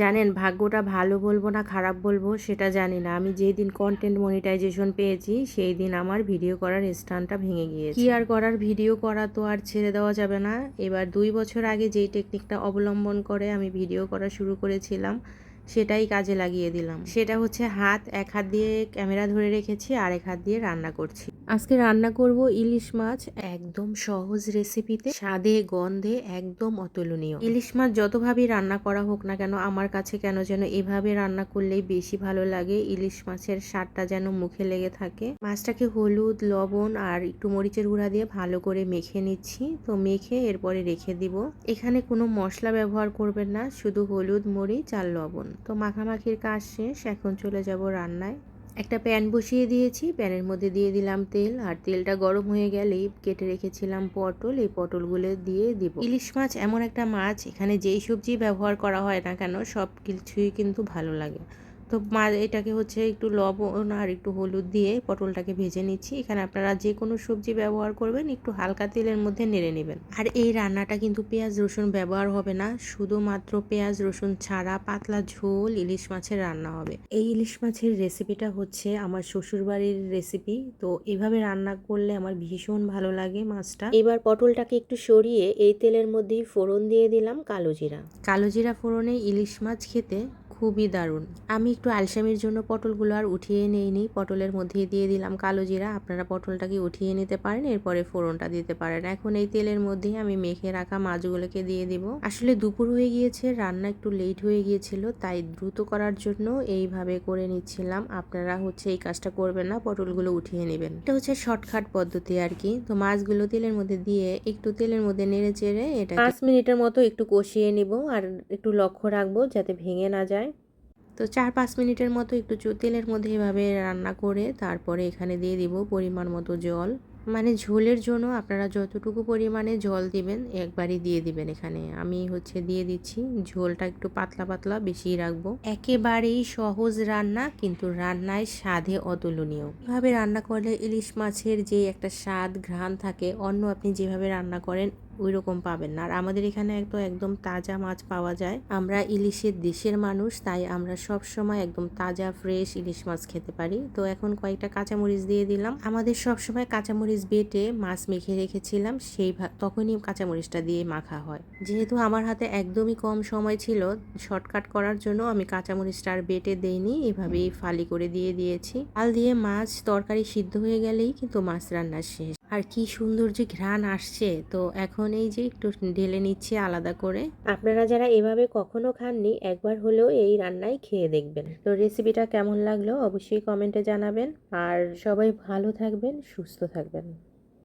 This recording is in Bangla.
জানেন, ভাগ্যটা ভালো বলব না খারাপ বলব সেটা জানি না। আমি যেই দিন কন্টেন্ট মনিটাইজেশন পেয়েছি সেই দিন আমার ভিডিও করার স্থানটা ভেঙে গিয়েছে। কি আর করার? ভিডিও করা তো আর ছেড়ে দেওয়া যাবে না। এবার দুই বছর আগে যেই টেকনিকটা অবলম্বন করে আমি ভিডিও করা শুরু করেছিলাম সেটাই কাজে লাগিয়ে দিলাম। সেটা হচ্ছে হাত, এক হাত দিয়ে ক্যামেরা ধরে রেখেছি আর এক হাত দিয়ে রান্না করছি। আজকে রান্না করব ইলিশ মাছ একদম সহজ রেসিপিতে, স্বাদে, গন্ধে একদম অতুলনীয়। ইলিশ মাছ যতভাবেই রান্না করা হোক না কেন, আমার কাছে কেন যেন এভাবে রান্না করলেই বেশি ভালো লাগে। ইলিশ মাছের স্বাদটা যেন মুখে লেগে থাকে। মাছটাকে হলুদ, লবণ আর একটু মরিচের গুঁড়া দিয়ে ভালো করে মেখে নিচ্ছি। তো মেখে এরপরে রেখে দিব। এখানে কোনো মশলা ব্যবহার করবেন না, শুধু হলুদ, মরিচ আর লবণ। তো মাখামাখির কাজ শেষ, এখন চলে যাব রান্নায়। একটা প্যান বসিয়ে দিয়েছি, প্যানের মধ্যে দিয়ে দিলাম তেল, আর তেলটা গরম হয়ে গেলেই কেটে রেখেছিলাম পটল। এই পটলগুলো দিয়ে দিব। ইলিশ মাছ এমন একটা মাছ, এখানে যেই সবজি ব্যবহার করা হয় না কেন, সব কিছুই কিন্তু ভালো লাগে। তো মা, এটাকে হচ্ছে একটু লবণ আর একটু হলুদ দিয়ে পটলটাকে ভেজে নিচ্ছি। এখানে আপনারা যে কোনো সবজি ব্যবহার করবেন, একটু হালকা তেলের মধ্যে নেড়ে নেবেন। আর এই রান্নাটা কিন্তু পেঁয়াজ রসুন ব্যবহার হবে না, শুধুমাত্র পেঁয়াজ রসুন ছাড়া পাতলা ঝোল ইলিশ মাছের রান্না হবে। এই ইলিশ মাছের রেসিপিটা হচ্ছে আমার শ্বশুরবাড়ির রেসিপি, তো এভাবে রান্না করলে আমার ভীষণ ভালো লাগে মাছটা। এবার পটলটাকে একটু সরিয়ে এই তেলের মধ্যেই ফোড়ন দিয়ে দিলাম কালো জিরা। কালো জিরা ফোড়নে ইলিশ মাছ খেতে খুবই দারুণ। আমি একটু আলসামির জন্য পটলগুলো আর উঠিয়ে নিইনি। পটলের মধ্যে দিয়ে দিলাম কালো জিরা। আপনারা পটলটাকে উঠিয়ে নিতে পারেন, এরপরে ফোড়নটা দিতে পারেন। এখন এই তেলের মধ্যেই আমি মেখে রাখা মাছগুলোকে দিয়ে দিব। আসলে দুপুর হয়ে গিয়েছে, রান্না একটু লেট হয়ে গিয়েছিল, তাই দ্রুত করার জন্য এইভাবে করে নিচ্ছিলাম। আপনারা হচ্ছে এই কাজটা করবেন না, পটলগুলো উঠিয়ে নেবেন। এটা হচ্ছে শর্টকাট পদ্ধতি আর কি। তো মাছগুলো তেলের মধ্যে দিয়ে একটু তেলের মধ্যে নেড়ে চেড়ে এটা পাঁচ মিনিটের মতো একটু কষিয়ে নিব আর একটু লক্ষ্য রাখব যাতে ভেঙে না যায়। তো চার পাঁচ মিনিটের মতো একটু তেলের মধ্যে এভাবে রান্না করে তারপরে এখানে দিয়ে দিব পরিমাণ মতো জল। মানে ঝোলের জন্য আপনারা যতটুকু পরিমাণে জল দিবেন একবারই দিয়ে দিবেন এখানে। আমি হচ্ছে দিয়ে দিচ্ছি, ঝোলটা একটু পাতলা পাতলা বেশি রাখব। একেবারেই সহজ রান্না কিন্তু রান্নায় স্বাদে অতুলনীয়। এভাবে রান্না করলে ইলিশ মাছের যে একটা স্বাদ, ঘ্রাণ থাকে, অন্য আপনি যেভাবে রান্না করেন ওই রকম পাবেন না। আর আমাদের এখানে তো একদম তাজা মাছ পাওয়া যায়। আমরা ইলিশের দেশের মানুষ, তাই আমরা সব সময় একদম তাজা ফ্রেশ ইলিশ মাছ খেতে পারি। তো এখন কয়েকটা কাঁচামরিচ দিয়ে দিলাম। আমাদের সব সময় কাঁচামরিচ বেটে মাছ মেখে রেখেছিলাম, সেই তখনই কাঁচামরিচটা দিয়ে মাখা হয়। যেহেতু আমার হাতে একদমই কম সময় ছিল শর্টকাট করার জন্য আমি কাঁচামরিচটা আর বেটে দেইনি, এভাবেই ফালি করে দিয়ে দিয়েছি। আল দিয়ে মাছ তরকারি সিদ্ধ হয়ে গেলেই কিন্তু মাছ রান্না শেষ। আর কি সুন্দর যে ঘ্রাণ আসছে। তো এখন এই যে একটু ঢেলে নিচ্ছে আলাদা করে। আপনারা যারা এভাবে কখনো খাননি, একবার হলেও এই রান্নায় খেয়ে দেখবেন। তো রেসিপিটা কেমন লাগল অবশ্যই কমেন্টে জানাবেন। আর সবাই ভালো থাকবেন, সুস্থ থাকবেন।